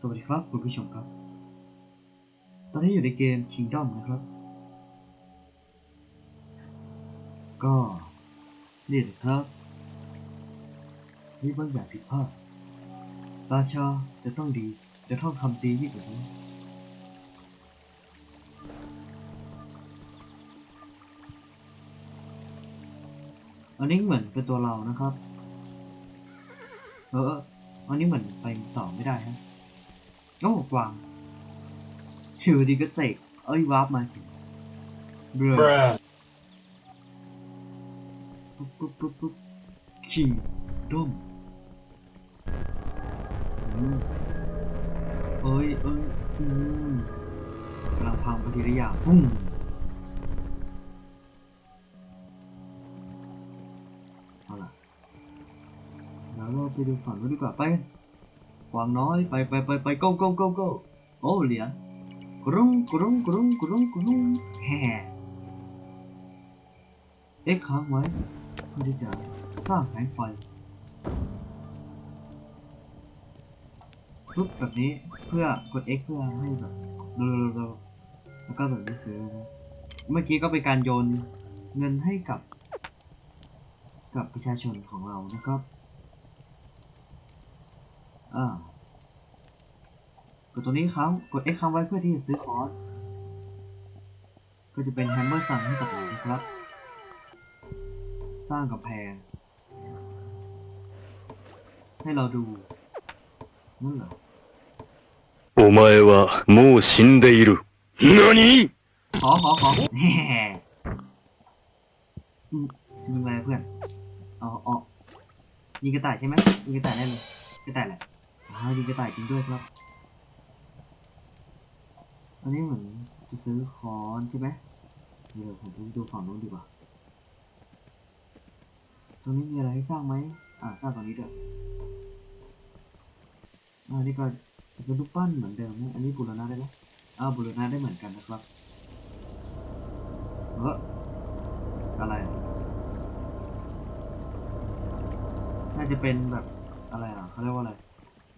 สวัสดีครับคุณผู้ชมครับ ตอนนี้อยู่ในเกม Kingdom นะครับ ก็นี่แหละครับ มีบางอย่างผิดพลาดราชาจะต้องดี จะต้องทำดียิ่งกว่านี้อันนี้เหมือนเป็นตัวเรานะครับ เออ อันนี้เหมือนไปต่อไม่ได้ฮะ โอ้กวางอยู่ดีก็เสกเอ้ยวาร์ปมาสิเบรอ Bruh. ปุ๊บปุ๊บปุ๊บปุ๊บคิงด้มอืมเอ้ยเอ้ยอืมกำลังพังปฏิกิริยาปุ้งเอาล่ะแล้วเราไปดูฝั่งนู้นดีกว่าไป กวางน้อยไปไปไปไป go go go go โอ้เหรียญกรุงกรุงกรุงกรุงกรุงแฮ่เอ็กค้างไว้เพื่อที่จะสร้างแสงไฟปุ๊บแบบนี้เพื่อกด X เพื่อให้แบบเร็วๆๆแล้วก็แบบนี้ซื้อนะเมื่อกี้ก็เป็นการโยนเงินให้กับ กับประชาชนของเรานะครับ อ่ากดตัวนี้ครั้งกด X ค้างไว้เพื่อที่จะซื้อคอร์สก็จะเป็นแฮมเมอร์สั่งให้กับเรานะครับ สร้างกำแพง ให้เราดูนั่นเหรอ お前はもう死んでいる。何 ขอขอขอแหมอืมยิงอะไรเพื่อนอ๋ออ๋อยิงกระต่ายใช่ไหมยิงกระต่ายได้เลยกระต่ายแหละ อ้าวยิงกระต่ายจริงด้วยครับ อันนี้เหมือนจะซื้อคอนใช่ไหมเดี๋ยวผมไปดูฝั่งนู้นดีกว่า ตรงนี้มีอะไรให้สร้างไหมอ่าสร้างตรงนี้ด้วยอ่านี่ก็เป็นรูปปั้นเหมือนเดิมนะอันนี้บูรณะได้ไหมอ่าบูรณะได้เหมือนกันนะครับเอออะไร น่าจะเป็นแบบอะไรอะเขาเรียกว่าอะไร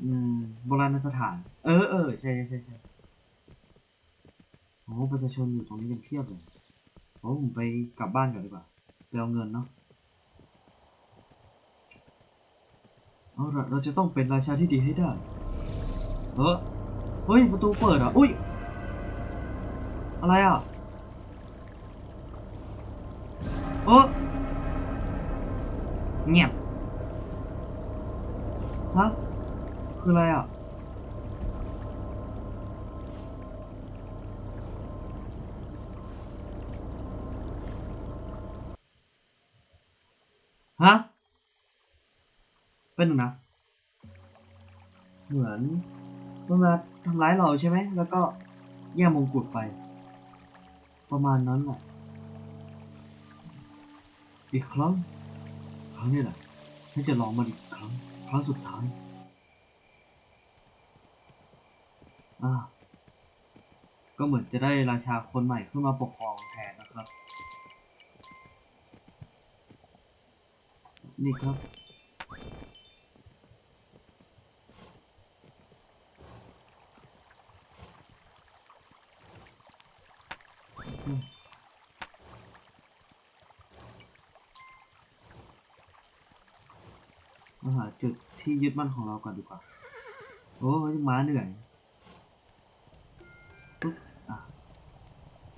อืมโบราณสถาน เออเออใช่ใช่ใช่โอ้ประชาชนอยู่ตรงนี้กันเพียบเลยโอ้ผมไปกลับบ้านก่อนดีกว่าไปเอาเงินเนาะเอาละเราจะต้องเป็นราชาที่ดีให้ได้ เออเฮ้ย ประตูเปิดอะ อุ้ย อะไรอะ เออเงียบฮะ คืออะไรอะ ฮะ เป็นหนึ่งนะ เหมือนมันมาทำร้ายเราใช่ไหม แล้วก็แย่งมงกุฎไป ประมาณนั้นแหละ อีกครั้ง ครั้งนี้แหละฉันจะลองมันอีกครั้ง ครั้งสุดท้าย อ่า ก็เหมือนจะได้ราชาคนใหม่ขึ้นมาปกครองแทนนะครับ นี่ครับมาหาจุดที่ยึดมั่นของเราก่อนดีกว่า โอ้ยม้าเหนื่อย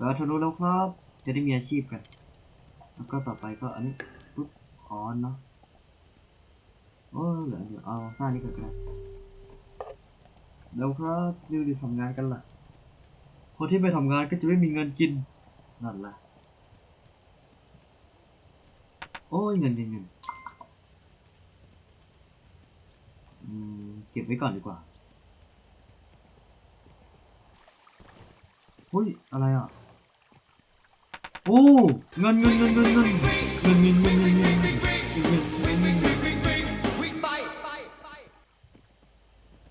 แล้วทะลุแล้วครับ จะได้มีอาชีพกัน แล้วก็ต่อไปก็อันนี้ปุ๊บคอนเนาะโอ้เหลือเดี๋ยวเอาหน้านี้ก่อนก็ได้แล้วครับรีบๆทำงานกันล่ะ คนที่ไปทำงานก็จะไม่มีเงินกินนั่นแหละโอ้ยเงินเงินเงินเก็บไว้ก่อนดีกว่าอุ้ย อะไรอะ โอ้เงินเงินเงินเงินเงินเงินเงินเงินเงินเงินเงินเงินเงินเงินเงินเงินเงิน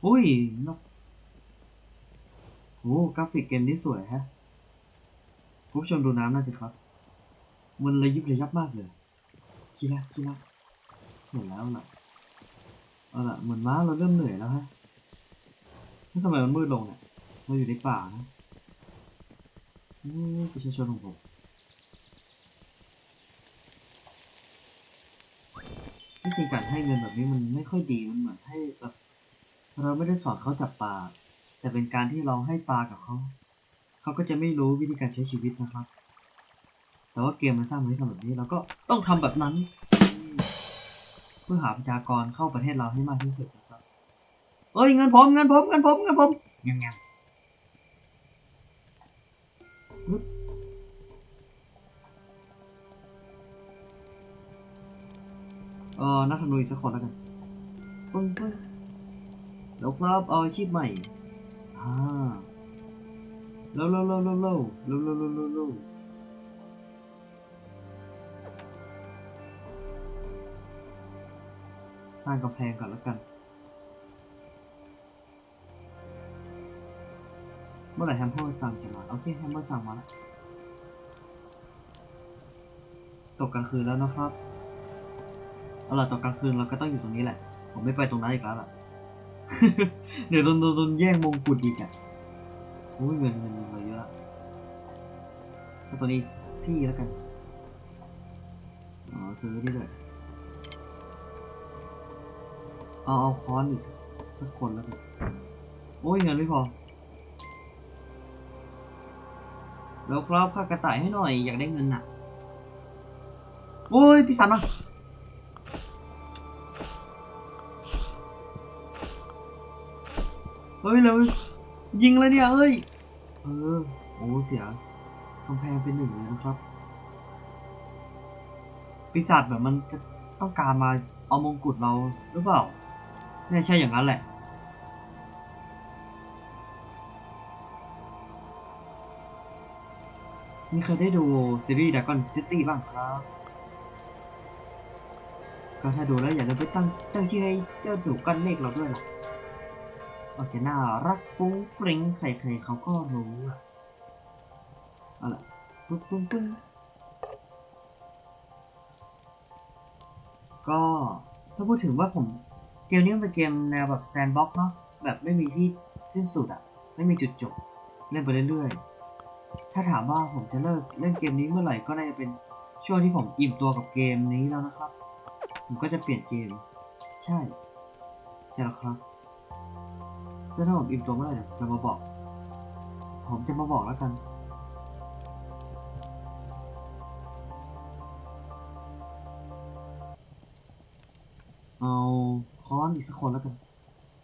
อุ้ยนกโอ้กราฟิกเกมนี้สวยฮะผู้ชมดูน้ำน่าสิครับ มันระยิบระยับมากเลยคิระคิระสวยแล้วล่ะเอาล่ะเหมือนม้าเราเริ่มเหนื่อยแล้วฮะทำไมมันมืดลงเนี่ยเราอยู่ในป่านะนี่ประชาชนของผม ที่จริงการให้เงินแบบนี้มันไม่ค่อยดีมันเหมือนให้แบบเราไม่ได้สอนเขาจับปลาแต่เป็นการที่เราให้ปลากับเขาเขาก็จะไม่รู้วิธีการใช้ชีวิตนะครับ แต่ว่าเกมมันสร้างมาให้ทำแบบนี้เราก็ต้องทำแบบนั้น เพื่อหาประชากรเข้าประเทศเราให้มากที่สุดนะครับเอ้ยเงินผมเงินผมเงินผมเงินผมเงี้ยเงี้ย เออนักธนูอีกสักคนแล้วกันปึ้งปึ้งเดี๋ยวครับเอาอาชีพใหม่อ่าเร็วเร็วเร็วเร็วเร็วเร็วเร็วเร็วเร็วเร็วสร้างกำแพงก่อนแล้วกัน เมื่อไหร่แฮมเมอร์สั่งจะมาโอเคแฮมเมอร์สั่งมาแล้วตกกลางคืนแล้วนะครับ เอาล่ะตกกลางคืนเราก็ต้องอยู่ตรงนี้แหละ ผมไม่ไปตรงนั้นอีกแล้วล่ะ เดี๋ยวโดนโดนโดนแย่งมงกุฎอีกอะอุ้ยเงินเงินเราเยอะละเอาตัวนี้ที่แล้วกัน อ๋อซื้อนี่ด้วยเอาเอาค้อนอีกสักคนแล้วกัน โอ้ยเงินไม่พอ แล้วครับค่ากระต่ายให้หน่อยอยากได้เงินน่ะ โอ้ยพี่สันมา เฮ้ยเร็วยิงเลยเนี่ยเอ้ย เออ โอ้เสียกำแพงเป็นหนึ่งเลยนะครับ ปีศาจแบบมันจะต้องการมาเอามงกุฎเราหรือเปล่าไม่ใช่อย่างนั้นแหละมีใครได้ดูซีรีส์ Dragon City บ้างครับ ก็ถ้าดูแล้วอย่าลืมไปตั้งตั้งชื่อให้เจ้าหนูก้อนเมฆเราด้วยล่ะ อาจจะน่ารักฟุ้งฟริ้งใครๆเขาก็รู้อะเอาละปึ๊บปึ๊บปึ๊บก็ถ้าพูดถึงว่าผมเกมนี้มันเป็นเกมแนวแบบแซนด์บ็อกเนาะแบบไม่มีที่สิ้นสุดอะไม่มีจุดจบ เล่นไปเรื่อยๆ ถ้าถามว่าผมจะเลิกเล่นเกมนี้เมื่อไหร่ก็น่าจะเป็นช่วงที่ผมอิ่มตัวกับเกมนี้แล้วนะครับ ผมก็จะเปลี่ยนเกม ใช่ ใช่แล้วครับ ซึ่งถ้าผมอิ่มตัวเมื่อไหร่เดี๋ยวจะมาบอก ผมจะมาบอกแล้วกันเอาค้อนอีกสักคนแล้วกัน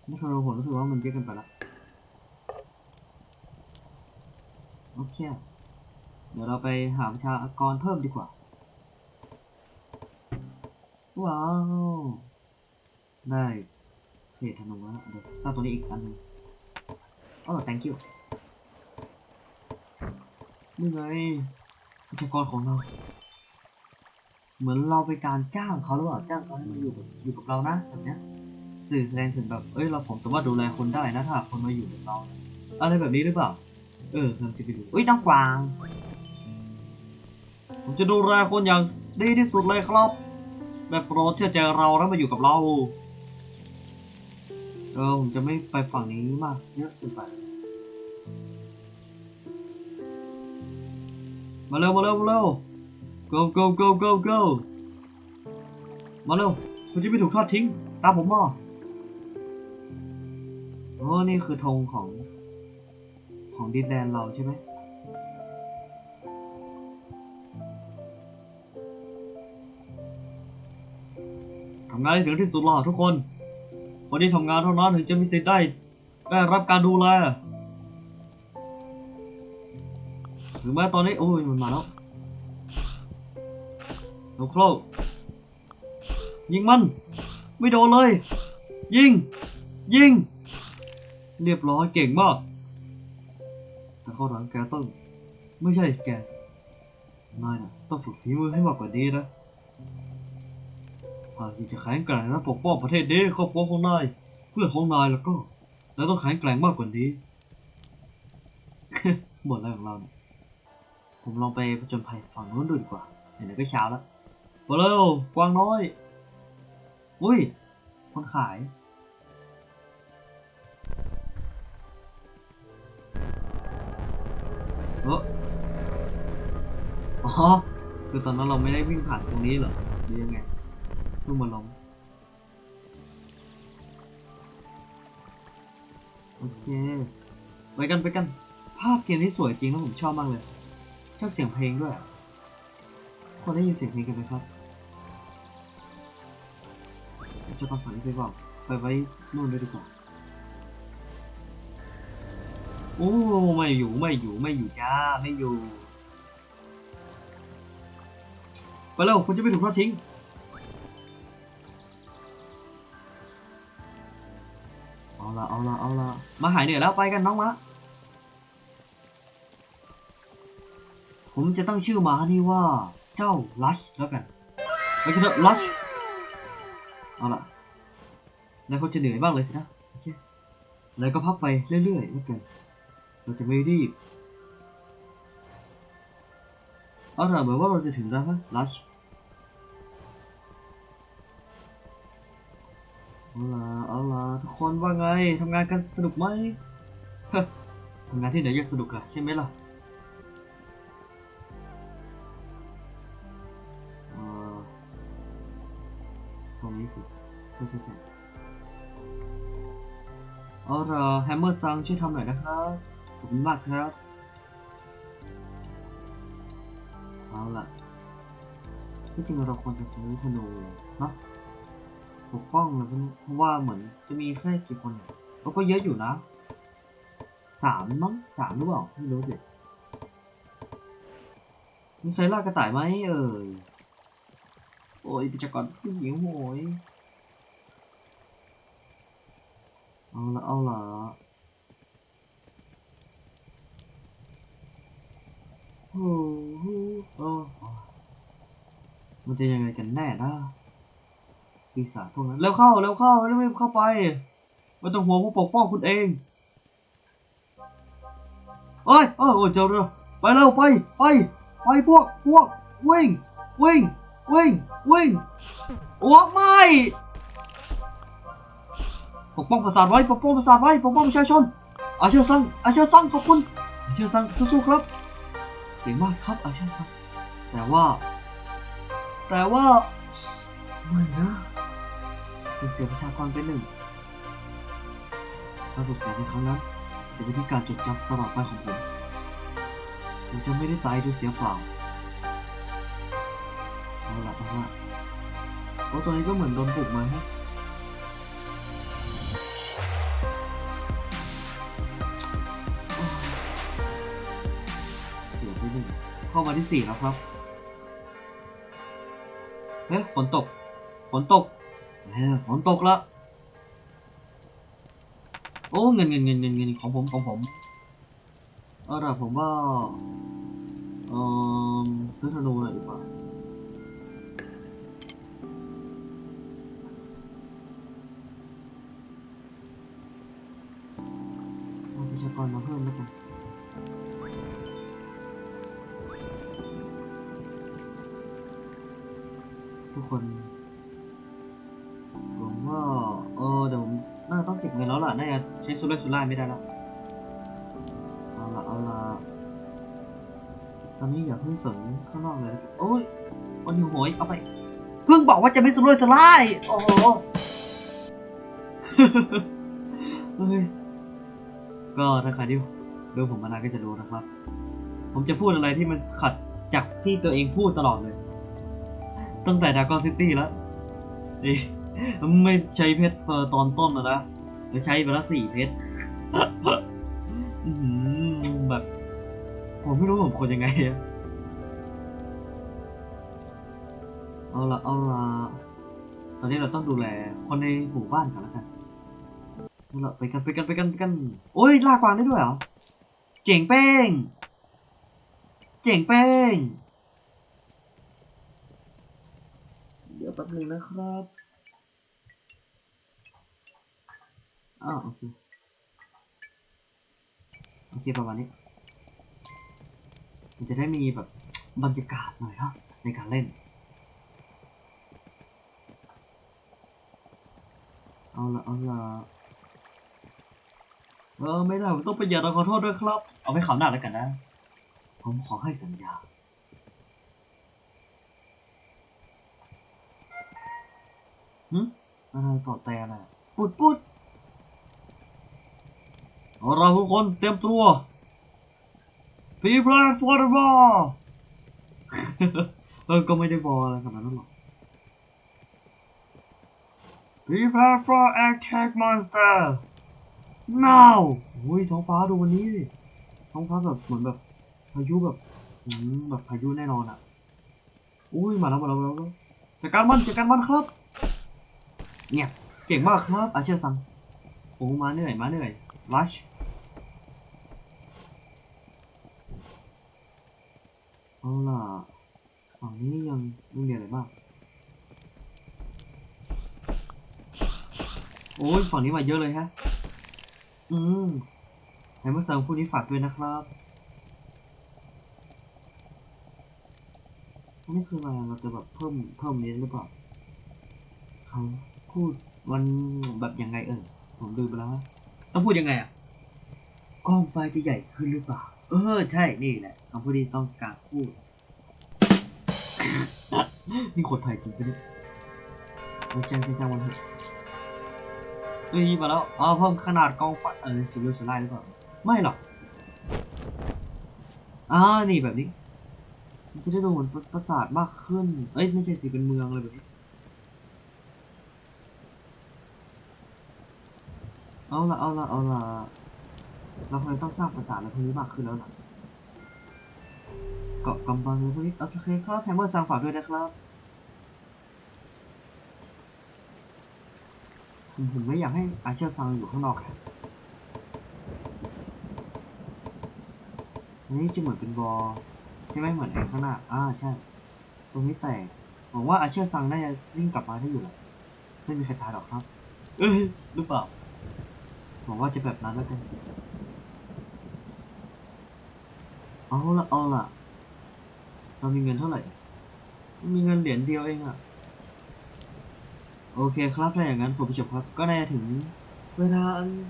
นี่คือผมรู้สึกว่ามันเยอะเกินไปละโอเค เดี๋ยวเราไปหาประชากรเพิ่มดีกว่า ว้าว ได้ เพจธนูแล้วเดี๋ยวสร้างตัวนี้อีกอันหนึงอ๋อ thank you นี่ไงประชากรของเรา เหมือนเราไปการจ้างเขาหรือเปล่าจ้างเขาให้มาอยู่กับอยู่กับเรานะแบบเนี้ยสื่อแสดงถึงแบบเอ้ยเราผมสามารถดูแลคนได้นะถ้าคนมาอยู่กับเรา อะไรแบบนี้หรือเปล่า เออเราจะไปดูเอ้ยน้องกวาง ผมจะดูแลคนอย่างดีที่สุดเลยครับแบบโปรดเชื่อใจเราแล้วมาอยู่กับเรา เออผมจะไม่ไปฝั่งนี้มากเยอะเกินไป มาเร็วมาเร็วมาเร็ว go go go go go มาเร็วคุณจะไม่ถูกทอดทิ้ง ตามผมมาโอ้นี่คือธงของของดินแดนเราใช่ไหมทำงานให้ถึงที่สุดล่ะทุกคน คนที่ทำงานเท่านั้นถึงจะมีสิทธิ์ได้ได้รับการดูแลถึงแม้ตอนนี้โอ้ยมันมาแล้วโนโครยิงมัน ไม่โดนเลย ยิง ยิง เรียบร้อยเก่งมากแต่เข้าหลังแกต้อง ไม่ใช่แกนายนะต้องฝึกฝีมือให้มากกว่านี้นะ หากาจะแข็งแกร่งและปกป้องประเทศนี้ครอบครัวของนายเพื่อนของนายแล้วก็แล้วต้องแข็งแกร่งมากกว่านี้บทอะไรของเราเนี่ยผมลองไปผจนภัยฝั่งนู้นดูดีกว่าไหนๆก็เช้าแล้วไปเร็วกวางน้อย อุ้ย คนขาย เอออ๋อ คือตอนนั้นเราไม่ได้วิ่งผ่านตรงนี้เหรอหรือยังไง เพิ่งมาล้มโอเคไปกันไปกัน ภาพเกมที่สวยจริงแล้วผมชอบมากเลย ชอบเสียงเพลงด้วย คนได้ยินเสียงเพลงกันไหมครับจะต้องฝันไปบอกไปไว้นู่นเลยดีกว่าโอ้ไม่อยู่ไม่อยู่ไม่อยู่จ้าไม่อยู่ ไปแล้วคุณจะไม่ถูกทอดทิ้ง มาหายเหนื่อยแล้วไปกันน้องมะ ผมจะตั้งชื่อหมานี่ว่า เจ้าลัชแล้วกัน ไปกันเถอะลัชเอาละนายคงจะเหนื่อยบ้างเลยสินะโอเคนายก็พักไปเรื่อยๆแล้วกัน เราจะไม่รีบเอาล่ะเหมือนว่าเราจะถึงแล้วฮะลัช เอาล่ะเอาล่ะทุกคนว่าไงทำงานกันสนุกไหมทำงานที่ไหนจะสนุกอะใช่ไหมล่ะตรงนี้สิใช่ใช่ใช่เอาล่ะแฮมเมอร์ซังช่วยทำหน่อยนะครับขอบคุณมากครับเอาล่ะที่จริงเราควรจะซื้อธนูเนาะ ปกป้องแล้วพวกนี้เพราะว่าเหมือนจะมีแค่กี่คนเนี่ยเราก็เยอะอยู่นะสามมั้งสามหรือเปล่าไม่รู้สิมีใครล่ากระต่ายไหมเอ่ยโอ้ยปิจกรผู้หญิงโหยเอาละเอาละโอ้โหเออมันจะยังไงกันแน่นะ ปีศาจพวกนั้นเร็วเข้าเร็วเข้าเร็วเข้าไปไม่ต้องห่วงผู้ปกป้องคุณเองเอ้ยเอ้ยโอ้เจ้าเร็วไปเร็วไปไปไปพวกพวกวิ่งวิ่งวิ่งวิ่งโอ้ไม่ปกป้องประสาทไว้ปกป้องประสาทไว้ปกป้องประชาชนอาเชียซังอาเชียซังขอบคุณอาเชียซังสู้ๆครับเก่งมากครับอาเชียซังแต่ว่า แต่ว่าไม่นะ สูญเสียประชากรไปหนึ่งการสูญเสียในครั้งนั้นจะเป็นที่การจดจำตลอดไปของผมผมจะไม่ได้ตายโดยเสียเปล่าเอาละเอาละโอ้ตัวนี้ก็เหมือนโดนปลุกมาฮะโอ้เสียไปหนึ่งเข้ามาที่สี่แล้วครับ เฮ้ยฝนตก ฝนตก ฝนตกล้วโอ้เงินเงินเงินเงินเงินของผมของผมเอาล่ะผมว่าเออซื้อธนูหน่อยดีกว่าเอาประชากรมาเพิ่มแล้วกันทุกคน เงินแล้วล่ะ น่าจะใช้ซูเปอร์ซูล่าไม่ได้แล้วเอาละเอาละตอนนี้อย่าเพิ่งสนข้างนอกเลย โอ้ยวันหิวโหยเอาไป เพิ่งบอกว่าจะไม่สำรวจสลายโอ้โหเฮ้ยก็ถ้าใครที่ดูผมมานานก็จะรู้นะครับ ผมจะพูดอะไรที่มันขัดจากที่ตัวเองพูดตลอดเลย ตั้งแต่ดากอนซิตี้แล้วไม่ใช้เพชรเฟอร์ตอนต้นนะ นะแล้วใช้ไปละสี่เพชรแบบผมไม่รู้ผมควรยังไงอะเอาละเอาละตอนนี้เราต้องดูแลคนในหมู่บ้านก่อนแล้วกันเอาละไปกันไปกันไปกันไปกัน โอ้ยลากวางได้ด้วยเหรอ เจ๋งเป้ง เจ๋งเป้ง เดี๋ยวแป๊บนึงนะครับ อ้าวโอเค โอเคประมาณนี้ มันจะได้มีแบบบรรยากาศหน่อยเนาะในการเล่น เอาละเอาละเออไม่ได้ผมต้องประหยัดขอโทษด้วยครับ เอาไว้ข่าวหน้าแล้วกันนะ ผมขอให้สัญญาหึอะไรต่อแต่อะไรปุดปุด เราทุกคนเตรียมตัว Prepare for the war เออก็ไม่ได้บอลอะไรขนาดนั้นหรอก Prepare for attack monster now อุ้ยท้องฟ้าดูวันนี้ดิท้องฟ้าแบบเหมือนแบบพายุแบบแบบพายุแน่นอนอะ อุ้ยมาแล้วมาแล้วมาแล้วจัดการมันจัดการมันครับเงียบเก่งมากครับอาเชียซังโอ้มาเหนื่อยมาเหนื่อยรั เอาล่ะฝั่งนี้ยังไม่มีอะไรมากโอ้ยฝั่งนี้มาเยอะเลยฮะ อืมไหนเมื่อเสริมผู้นี้ฝากด้วยนะครับอันนี้คืออะไรอะเราจะแบบเพิ่มเพิ่มนี้หรือเปล่าเขาพูดวันแบบยังไงเออผมดูไปแล้วฮะต้องพูดยังไงอะกล้องไฟจะใหญ่ขึ้นหรือเปล่า เออใช่นี่แหละคำพูดที่ต้องการพูด นี่คนไทยจริงปะเนี่ยไม่ใช่ไม่ใช่วันเถอะเอ้ยมาแล้วอ๋อเพิ่มขนาดกองไฟเออสิบเรียวสไลด์หรือเปล่าไม่หรอกอ่านี่แบบนี้มันจะได้ดูเหมือนปราสาทมากขึ้น เอ้ยไม่ใช่สิเป็นเมืองเลยแบบนี้เอาละเอาละเอาละ เราคงต้องสร้างภาษาอะไรพวกนี้มากขึ้นแล้วนะเกาะกำบังอะไรพวกนี้โอเคครับแทมเมอร์สร้างฝากด้วยนะครับผมไม่อยากให้อาเชียซังอยู่ข้างนอกครับอันนี้จะเหมือนเป็นบอใช่ไหมเหมือนไอ้ข้างหน้า อ่าใช่ ตรงนี้แตกหวังว่าอาเชียซังน่าจะวิ่งกลับมาได้อยู่แหละไม่มีใครตายหรอกครับ เอ้ยหรือเปล่าหวังว่าจะแบบนั้นแล้วกัน เอาละเอาละเรามีเงินเท่าไหร่ มีเงินเหรียญเดียวเองอะโอเคครับถ้าอย่างนั้นผมผู้ชมครับ ก็น่าถึงเวลา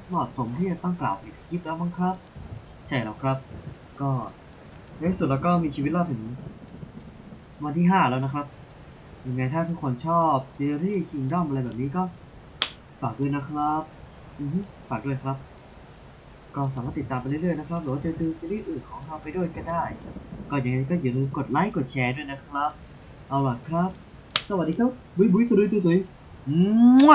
เหมาะสมที่จะต้องกล่าวปิดคลิปแล้วมั้งครับ ใช่แล้วครับ ก็ในที่สุดแล้วก็มีชีวิตรอดถึงวันที่ห้าแล้วนะครับ ยังไงถ้าทุกคนชอบซีรีส์ Kingdom อะไรแบบนี้ก็ฝากด้วยนะครับ อือฝากด้วยครับ ก็สามารถติดตามไปเรื่อยๆนะครับ หรือว่าจะดูซีรีส์อื่นของเราไปด้วยก็ได้ ก็ยังนี้ก็อย่าลืมกดไลค์กดแชร์ด้วยนะครับ เอาล่ะครับ สวัสดีครับ บุยบุยสวัสดีตุ้ยตุ้ยมั่ว